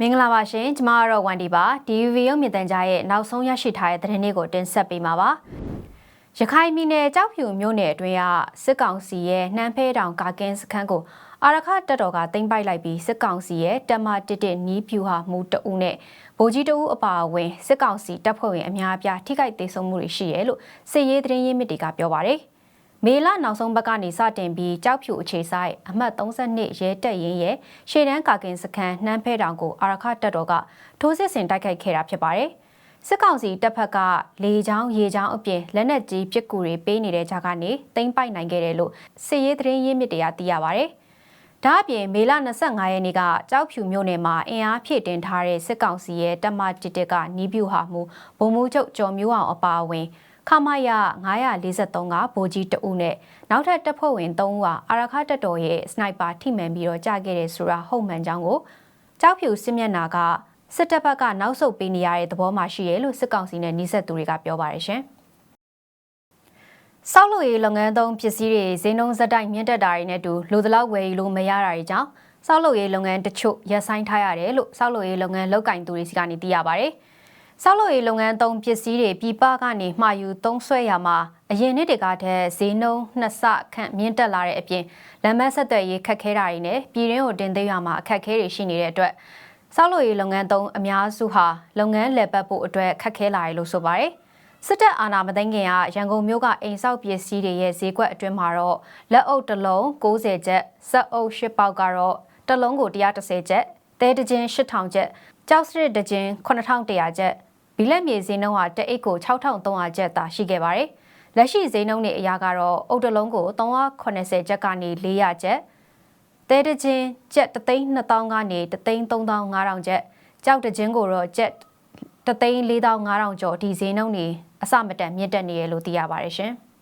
မင်္ဂလာပါရှင်ကျမကတော့ဝန်ဒီပါ DVB ရုပ်မြင်သံကြားရဲ့နောက်ဆုံးရရှိထားတဲ့သတင်းလေးကိုတင်ဆက်ပေးမှာပါရခိုင်ပြည်နယ်ကြောက်ဖြူမြို့နယ်အတွင်းကစစ်ကောင်စီရဲ့နှမ်းဖဲတောင်ကာကင်းစခန်းကိုအာရခတပ်တော်ကတင်ပိုက်လိုက်ပြီးစစ်ကောင်စီရဲ့တက်မတစ်တစ်နီးဖြူဟာမူတအုပ်နဲ့ဗိုလ်ကြီးတအုပ်အပါအဝင်စစ်ကောင်စီတပ်ဖွဲ့ဝင်အများအပြားထိခိုက်ဒေဆုံးမှုတွေရှိရဲလို့စစ်ရေးသတင်းရင်းမြစ်တွေကပြောပါရယ် မေလနောက်ဆုံးဘက်ကနေစတင်ပြီးကြောက်ဖြူအခြေဆိုင်အမှတ်32ရဲတက်ရင်ရဲ့ရှေ့တန်းကာကင်စခန်းနှမ်းဖဲတောင်ကိုအာရခတပ်တော်ကထိုးစစ်ဆင်တိုက်ခိုက်ခဲ့တာဖြစ်ပါတယ်။စစ်ကောင်စီတပ်ဖက်ကလေချောင်းရေချောင်းအပြင်လက်နက်ကြီးပစ်ကူတွေပေးနေတဲ့ကြားကနေတင်ပိုက်နိုင်ခဲ့တယ်လို့စစ်ရေးသတင်းရင်းမြစ်တွေကသိရပါတယ်။ဒါအပြင်မေလ25ရက်နေ့ကကြောက်ဖြူမြို့နယ်မှာအင်အားဖြည့်တင်ထားတဲ့စစ်ကောင်စီရဲ့တပ်မတစ်တက်ကနီးပြူဟာမှုဗိုလ်မှူးချုပ်ကျော်မျိုးအောင်အပါအဝင် ခမရ943ကဗိုလ်ကြီးတဦးနဲ့နောက်ထပ်တပ်ဖွဲ့ဝင်3ဦးဟာအာရခတပ်တော်ရဲ့စနိုက်ပါထိမှန်ပြီးတော့ကြာခဲ့တယ်ဆိုတာဟုတ်မှန်ကြောင်းကိုကြောက်ဖြူစစ်မျက်နာကစစ်တပ်ဘက်ကနောက်ဆုတ်ပေးနေရတဲ့သဘောမှရှိရဲလို့စစ်ကောင်စီနဲ့နှိစက်သူတွေကပြောပါတယ်ရှင်။ဆောက်လုပ်ရေးလုပ်ငန်းသုံးပစ္စည်းတွေဈေးနှုန်းဇက်တိုက်မြင့်တက်တာတွေနဲ့တူလိုသလောက်ဝယ်ယူလို့မရတာတွေကြောင့်ဆောက်လုပ်ရေးလုပ်ငန်းတချို့ရပ်ဆိုင်းထားရတယ်လို့ဆောက်လုပ်ရေးလုပ်ငန်းလုပ်ကင်သူတွေစီကနေသိရပါတယ်။ ဆောက်လုပ်ရေးလုပ်ငန်းသုံးပစ္စည်းတွေပြည်ပကနေမှာယူသုံးဆွဲရမှာအရင်နှစ်တကတည်းဈေးနှုန်းနှစ်ဆခန့်မြင့်တက်လာတဲ့အပြင်လမ်းမဆက်သွယ်ရေးခက်ခဲတာတွေနဲ့ပြည်ရင်းကိုတင်သွင်းရမှာအခက်အခဲတွေရှိနေတဲ့အတွက်ဆောက်လုပ်ရေးလုပ်ငန်းသုံးအများစုဟာလုပ်ငန်းလည်ပတ်ဖို့အတွက်ခက်ခဲလာတယ်လို့ဆိုပါတယ်။စစ်တပ်အာဏာမသိမ်းခင်ကရန်ကုန်မြို့ကအိမ်ဆောက်ပစ္စည်းတွေရဲ့ဈေးကွက်အတွင်းမှာတော့လက်အုပ်တစ်လုံး90ကျပ်၊စက်အုပ်10ပေါက်ကတော့တစ်လုံးကို130ကျပ်၊သဲတကျင်း8000ကျပ်၊ကြောက်စရစ်တကျင်း9100ကျပ် ဘီလက်မြေဈေးနှုန်းဟာတအိတ်ကို6300ကျပ်သာရှိခဲ့ပါတယ်။လက်ရှိဈေးနှုန်းတွေအရကတော့အုတ်တလုံးကို380ကျပ်ကနေ400ကျပ်သဲတချင်းကျပ်3,200ကနေ3,3500ကျပ်ကြောက်တချင်းကိုတော့ကျပ်3,4500ကျော်ဒီဈေးနှုန်းတွေအစမတန်မြင့်တက်နေရလို့သိရပါတယ်ရှင်။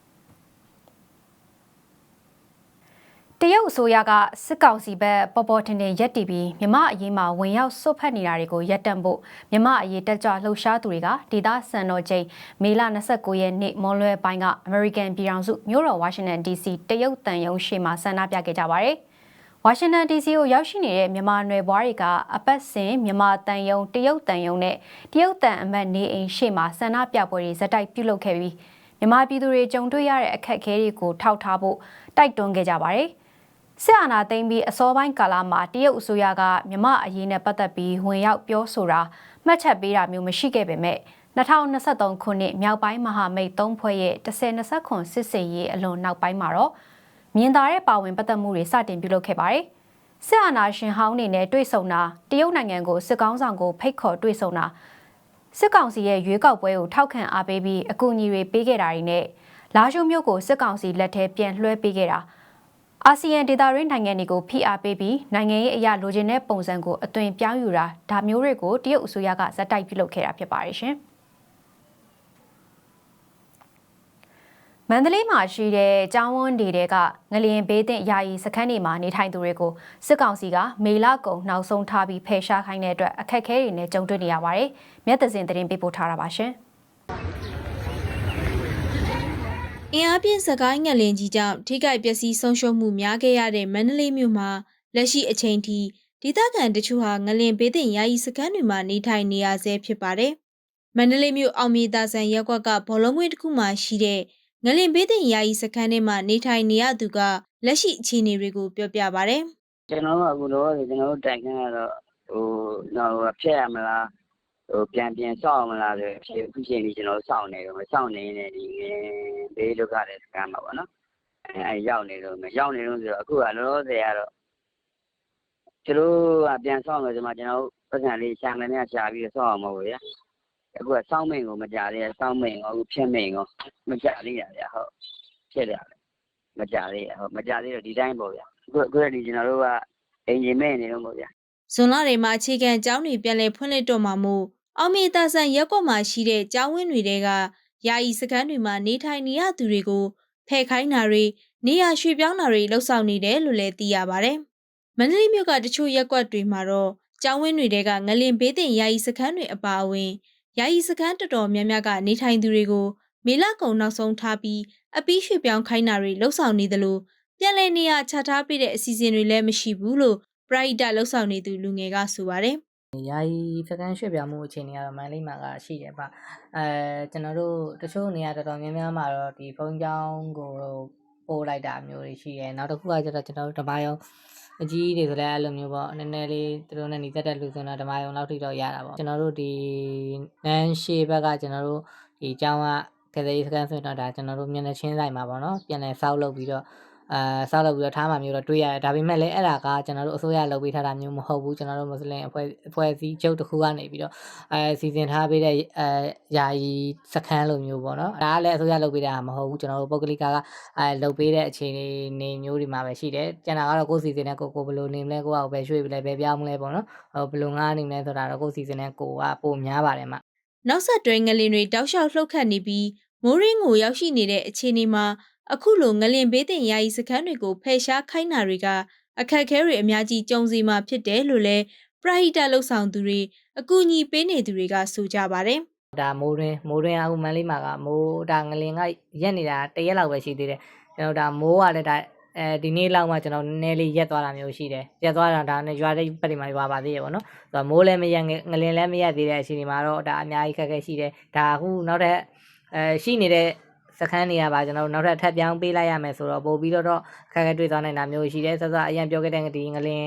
တရုတ်အစိုးရကစစ်ကောင်စီဘက်ပေါ်ပေါ်ထင်ထင်ရက်တီပြီးမြမအရေးမှာဝင်ရောက်ဆွတ်ဖက်နေတာတွေကိုရပ်တန့်ဖို့မြမအရေးတက်ကြွလှုပ်ရှားသူတွေကဒေသစံတော်ချိန်မေလ29ရက်နေ့မွန်လွယ်ပိုင်းက American ပြည်ထောင်စုမြို့တော် Washington DC တရုတ်တန်ယုံရှေ့မှာဆန္ဒပြခဲ့ကြပါတယ်။ဝါရှင်တန် DC ကိုရောက်ရှိနေတဲ့မြန်မာနွယ်ဘွားတွေကအပတ်စဉ်မြန်မာတန်ယုံတရုတ်တန်ယုံနဲ့တရုတ်တန်အမတ်နေအိမ်ရှေ့မှာဆန္ဒပြပွဲတွေဇက်တိုက်ပြုလုပ်ခဲ့ပြီးမြန်မာပြည်သူတွေကြုံတွေ့ရတဲ့အခက်အခဲတွေကိုထောက်ထားဖို့တိုက်တွန်းခဲ့ကြပါတယ်။ စစ်အာဏာသိမ်းပြီးအစောပိုင်းကာလမှာတရုတ်အစိုးရကမြမအရေးနဲ့ပတ်သက်ပြီးဝင်ရောက်ပြောဆိုတာမှတ်ချက်ပေးတာမျိုးမရှိခဲ့ပေမဲ့2023ခုနှစ်မြောက်ပိုင်းမဟာမိတ်၃ဖွဲ့ရဲ့10-20ခွန်စစ်စေးရေးအလွန်နောက်ပိုင်းမှာတော့မြင်သာတဲ့ပါဝင်ပတ်သက်မှုတွေစတင်ပြုလုပ်ခဲ့ပါတယ်။စစ်အာဏာရှင်ဟောင်းနေနဲ့တွေ့ဆုံတာတရုတ်နိုင်ငံကိုစစ်ကောင်းဆောင်ကိုဖိတ်ခေါ်တွေ့ဆုံတာစစ်ကောင်စီရဲ့ရွေးကောက်ပွဲကိုထောက်ခံအားပေးပြီးအကူအညီတွေပေးခဲ့တာတွေနဲ့လာရှုမြို့ကိုစစ်ကောင်စီလက်ထဲပြန်လွှဲပေးခဲ့တာ။ အာဆီယံဒေသရင်းနိုင်ငံတွေကိုဖိအားပေးပြီးနိုင်ငံရေးအရာလိုချင်တဲ့ပုံစံကိုအသွင်ပြောင်းယူတာဒါမျိုးတွေကိုတရုတ်အစိုးရကဇက်တိုက်ပြုလုပ်ခဲ့တာဖြစ်ပါတယ်ရှင်။မန္တလေးမှာရှိတဲ့ကျောင်းဝန်းတွေကငလျင်ဘေးသင့်ယာယီစခန်းတွေမှာနေထိုင်သူတွေကိုစစ်ကောင်စီကမေလကုံနောက်ဆုံးထားပြီးဖယ်ရှားခိုင်းတဲ့အတွက်အခက်အခဲတွေနဲ့ကြုံတွေ့နေရပါတယ်။မျက်သစင်သတင်းပေးပို့ထားတာပါရှင်။ အင်အားပြင်းစကိုင်းငလင်ကြီးကြောင့်ထိခိုက်ပျက်စီးဆုံးရှုံးမှုများခဲ့ရတဲ့မန္တလေးမြို့မှာလက်ရှိအချိန်ထိဒေသခံတချို့ဟာငလင်ဘေးသင့်ယာယီစခန်းတွေမှာနေထိုင်နေရဆဲဖြစ်ပါတယ်။မန္တလေးမြို့အောင်မြေသာဆန်ရက်ကွက်ကဘောလုံးကွင်းတစ်ခုမှာရှိတဲ့ငလင်ဘေးသင့်ယာယီစခန်းထဲမှာနေထိုင်နေရသူကလက်ရှိအခြေအနေတွေကိုပြောပြပါဗျ။ကျွန်တော်တို့အခုတော့ကျွန်တော်တို့တိုင်ခန်းကတော့ဟိုတော့ဖျက်ရမလား ဟိုပြန်ပြန်စောင့်မလားဆိုဖြစ်အခုချိန်ကြီးကျွန်တော်စောင့်နေတော့စောင့်နေနေဒီဘေးဒုက္ခတဲ့စကမ်းမှာပေါ့နော်အဲအဲရောက်နေတော့ရောက်နေတော့ဆိုတော့အခုကလောလောဆယ်ကတော့ကျွန်တော်ကပြန်စောင့်လို့ဒီမှာကျွန်တော်ပတ်စံလေးရှာမယ်နဲ့ရှာပြီးစောင့်အောင်မဟုတ်ဘူးဗျာအခုကစောင့်မိန်ကိုမကြသေးစောင့်မိန်ကိုအခုဖြတ်မိန်ကိုမကြသေးရဗျာဟုတ်ဖြစ်တယ်မကြသေးရဟုတ်မကြသေးတော့ဒီတိုင်းပေါ့ဗျာအခုအခုဒီကျွန်တော်တို့ကအင်ဂျင်မဲ့နေတော့ပေါ့ဗျာဇွန်လတွေမှာအခြေခံကျောင်းတွေပြန်လည်ဖွင့်လှစ်တော့မှာမို့ အောင်မြေတာဆန်ရက်ကွက်မှာရှိတဲ့ကျောင်းဝင်းတွေကယာယီစခန်းတွေမှာနေထိုင်နေရသူတွေကိုဖဲ့ခိုင်းတာတွေနေရာရွှေ့ပြောင်းတာတွေလှုပ်ဆောင်နေတယ်လို့လည်းသိရပါဗျ။မန္တလေးမြို့ကတချို့ရက်ကွက်တွေမှာတော့ကျောင်းဝင်းတွေကငလင်ဘေးတင်ယာယီစခန်းတွေအပါအဝင်ယာယီစခန်းတော်တော်များများကနေထိုင်သူတွေကိုမေလကုံနောက်ဆုံးထားပြီးအပီးရွှေ့ပြောင်းခိုင်းတာတွေလှုပ်ဆောင်နေသလိုတပြန်လည်နေရာချထားပေးတဲ့အစီအစဉ်တွေလည်းမရှိဘူးလို့ပရိုက်တာလှုပ်ဆောင်နေသူလူငယ်ကဆိုပါတယ် ယာယီစကန်ရွှေ့ပြောင်းမှုအခြေအနေကတော့မန္တလေးမှာကရှိတယ်ဗျအဲကျွန်တော်တို့တချို့နေရာတော်တော်များများမှာတော့ဒီဖုန်းကြောင်းကိုပို့လိုက်တာမျိုးတွေရှိတယ်နောက်တစ်ခုကကျတော့ကျွန်တော်တို့ဓမ္မယုံအကြီးတွေဆိုလည်းအဲ့လိုမျိုးပေါ့နည်းနည်းလေးသူတို့နဲ့ညီသက်တဲ့လူဆိုတော့ဓမ္မယုံလောက်ထိတော့ရတာပေါ့ကျွန်တော်တို့ဒီနန်းရှေဘက်ကကျွန်တော်တို့ဒီအကြောင်းကကလေးစကန်ဆိုတော့ဒါကျွန်တော်တို့မျက်နှာချင်းဆိုင်မှာပေါ့နော်ပြန်လည်ဆောက်လုပ်ပြီးတော့ အာဆောက်လုပ်ပြီးတော့ထားမှမျိုးတော့တွေးရတယ်ဒါပေမဲ့လည်းအဲ့ဒါကကျွန်တော်တို့အစိုးရလုပ်ပေးထားတာမျိုးမဟုတ်ဘူးကျွန်တော်တို့မွတ်စလင်အဖွဲ့အဖွဲ့အစည်းချုပ်တစ်ခုကနေပြီးတော့အဲစီစဉ်ထားပေးတဲ့အဲယာယီစခန်းလိုမျိုးပေါ့နော်ဒါကလည်းအစိုးရလုပ်ပေးတာမဟုတ်ဘူးကျွန်တော်တို့ပုဂ္ဂလိကကအဲလုပ်ပေးတဲ့အခြေအနေနေမျိုးတွေမှာပဲရှိတယ်ကျန်တာကတော့ကိုယ်စီစဉ်တဲ့ကိုကိုဘယ်လိုနေမလဲကိုကဘယ်ရွှေ့ပြလဲဘယ်ပြောင်းမလဲပေါ့နော်ဟိုဘယ်လိုငားနေမလဲဆိုတာတော့ကိုယ်စီစဉ်တဲ့ကိုကပိုများပါတယ်မှာနောက်ဆက်တွဲငလင်တွေတောက်လျှောက်လှုပ်ခတ်နေပြီးမိုးရင်းကိုရောက်ရှိနေတဲ့အခြေအနေမှာ အခုလိုငလင်ဘေးတင်ယာယီစခန်းတွေကိုဖယ်ရှားခိုင်းတာတွေကအခက်အခဲတွေအများကြီးကြုံစီမှာဖြစ်တယ်လို့လည်းပရိုက်တာလှုပ်ဆောင်သူတွေအကူအညီပေးနေသူတွေကဆိုကြပါတယ်ဒါမိုးရင်းမိုးရင်းအခုမန်းလေးမှာကမိုးဒါငလင်ကရက်နေတာတရက်လောက်ပဲရှိသေးတယ်ကျွန်တော်ဒါမိုးကလည်းဒါအဲဒီနေ့လောက်မှကျွန်တော်နည်းနည်းလေးရက်သွားတာမျိုးရှိတယ်ရက်သွားတာဒါနဲ့ရွာတဲ့ပတ်တွေမှာရွာပါသေးတယ်ပေါ့နော်ဆိုတော့မိုးလည်းမရက်ငငလင်လည်းမရက်သေးတဲ့အချိန်ဒီမှာတော့ဒါအများကြီးခက်ခဲရှိတယ်ဒါအခုနောက်ထပ်အဲရှိနေတဲ့ စခန်းနေရပါကျွန်တော်တို့နောက်ထပ်ထပ်ပြောင်းပေးလိုက်ရမယ်ဆိုတော့ပို့ပြီးတော့တော့ခက်ခဲတွေ့သွားနိုင်တာမျိုးရှိတယ်ဆက်စအရင်ပြောခဲ့တဲ့ဒီငလင်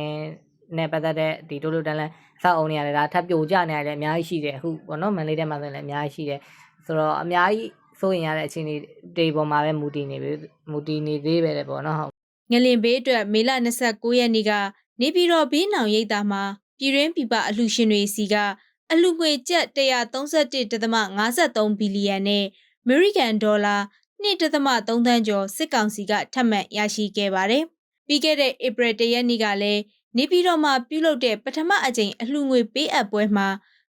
နဲ့ပတ်သက်တဲ့ဒီတိုးတိုးတန်းလန်းစောက်အောင်နေရတယ်ဒါထပ်ပြိုကျနေရတယ်အများကြီးရှိတယ်အခုပေါ့နော်မန်လေးထဲမှာဆိုရင်လည်းအများကြီးရှိတယ်ဆိုတော့အများကြီးစိုးရင်ရတဲ့အခြေအနေတွေပေါ်မှာပဲမူတည်နေပြီမူတည်နေသေးပဲလေပေါ့နော်ဟုတ်ငလင်ဘေးအတွက်မေလ29ရက်နေ့ကနေပြည်တော်ဘေးနောင်ရိပ်သာမှာပြည်ရင်းပြပအလှရှင်တွေစီကအလှငွေကျပ်131.53ဘီလီယံနဲ့ အမေရိကန်ဒေါ်လာ1.3သန်းကျော်စစ်ကောင်စီကထပ်မံရရှိခဲ့ပါတယ်။ပြီးခဲ့တဲ့ဧပြီတရက်နေ့ကလည်းနေပြည်တော်မှာပြုလုပ်တဲ့ပထမအကြိမ်အလှငွေပေးအပ်ပွဲမှာ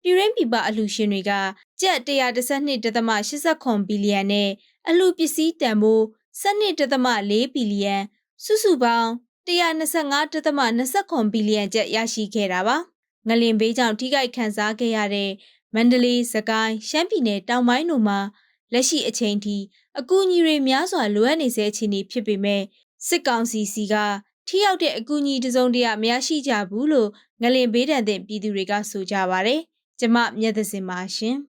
ပြည်ရင်းပြပအလှရှင်တွေကကျပ်112.89ဘီလီယံနဲ့အလှပစ္စည်းတန်ဖိုး12.4ဘီလီယံစုစုပေါင်း125.29ဘီလီယံကျပ်ရရှိခဲ့တာပါ။ငလင်ဘေးကြောင့်ထိခိုက်ခံစားခဲ့ရတဲ့မန္တလေး၊စကိုင်း၊ရှမ်းပြည်နယ်တောင်ပိုင်းတို့မှာ လက်ရှိအချိန်ထိအကူအညီတွေများစွာလိုအပ်နေဆဲအခြေအနေဖြစ်ပေမဲ့စစ်ကောင်စီစီကထိရောက်တဲ့အကူအညီတစ်စုံတရာမရရှိကြဘူးလို့ငလင်ဘေးဒဏ်သင့်ပြည်သူတွေကဆိုကြပါဗျ။ကျမမြတ်သစင်ပါရှင်။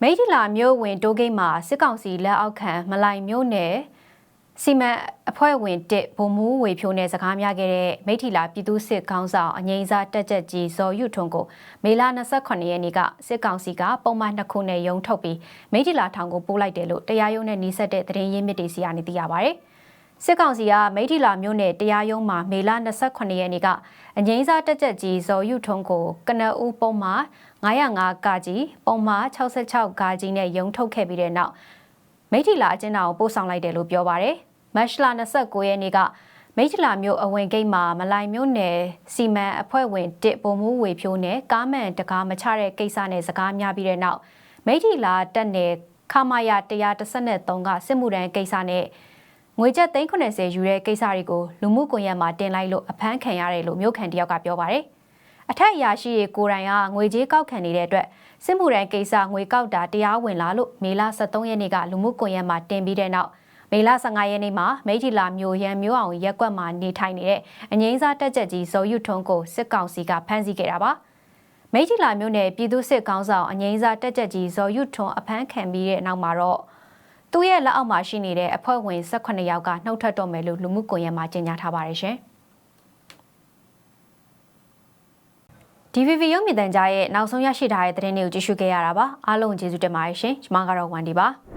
မိထ္ထီလာမြို့ဝင်တိုးဂိတ်မှာစစ်ကောင်စီလက်အောက်ခံမလိုင်မြို့နယ် စီမံအဖွဲ့ဝင်တစ်ဗိုလ်မှူးဝေဖြိုးနဲ့စကားများခဲ့တဲ့မိထ္ထီလာပြည်သူ့စစ်ခေါင်းဆောင်အငိမ့်စားတက်ချက်ကြီးဇော်ယုထွန်းကိုမေလ28ရက်နေ့ကစစ်ကောင်စီကပုံမှန်နှစ်ခုနဲ့ရုံထုတ်ပြီးမိထ္ထီလာထောင်ကိုပို့လိုက်တယ်လို့တရားရုံးနဲ့နှီးဆက်တဲ့သတင်းရင်းမြစ်တွေစီကနေသိရပါဗျ။စစ်ကောင်စီကမိထီလာမြို့နယ်တရားရုံးမှာမေလ28ရက်နေ့ကအငိမ့်စားတက်ချက်ကြီးဇော်ယုထွန်းကိုကနအူးပုံမှာ905ကကြီးပုံမှာ66ကကြီးနဲ့ရုံထုတ်ခဲ့ပြီးတဲ့နောက်မိထီလာအကျဉ်းထောင်ကိုပို့ဆောင်လိုက်တယ်လို့ပြောပါရယ် မတ်လ29ရက်နေ့ကမိထီလာမြို့အဝင်ဂိတ်မှာမလိုင်မြို့နယ်စီမံအဖွဲ့ဝင်တစ်ပုံမှုဝေဖြိုးနဲ့ကားမှန်တကားမချတဲ့ကိစ္စနဲ့စကားများပြီးတဲ့နောက်မိထီလာတက်နယ်ခမာယာ133ကစစ်မှုထမ်းကိစ္စနဲ့ငွေကျပ်390ယူတဲ့ကိစ္စတွေကိုလူမှုကွန်ရက်မှာတင်လိုက်လို့အဖမ်းခံရတယ်လို့မြို့ခံတယောက်ကပြောပါတယ်။အထက်အရာရှိတွေကိုယ်တိုင်ကငွေကြေးကောက်ခံနေတဲ့အတွက်စစ်မှုထမ်းကိစ္စငွေကောက်တာတရားဝင်လာလို့မေလ23ရက်နေ့ကလူမှုကွန်ရက်မှာတင်ပြီးတဲ့နောက် မေလ15ရက်နေ့မှာမိထီလာမျိုးရန်မျိုးအောင်ရက်ကွက်မှာနေထိုင်နေတဲ့အငိမ့်စားတက်ချက်ကြီးဇော်ယုထွန်းကိုစစ်ကောင်စီကဖမ်းဆီးခဲ့တာပါမိထီလာမျိုးနယ်ပြည်သူ့စစ်ကောင်းဆောင်အငိမ့်စားတက်ချက်ကြီးဇော်ယုထွန်းအဖမ်းခံပြီးတဲ့နောက်မှာတော့သူ့ရဲ့လက်အောက်မှာရှိနေတဲ့အဖွဲ့ဝင်18ယောက်ကနှုတ်ထွက်တော့မယ်လို့လူမှုကွန်ရက်မှာကြေညာထားပါတယ်ရှင်။ DVV ရုပ်မြင်သံကြားရဲ့နောက်ဆုံးရရှိထားတဲ့သတင်းတွေကိုကြည့်ရှုခဲ့ရတာပါအားလုံးကျေးဇူးတင်ပါတယ်ရှင်ကျွန်မကတော့ဝန်ဒီပါ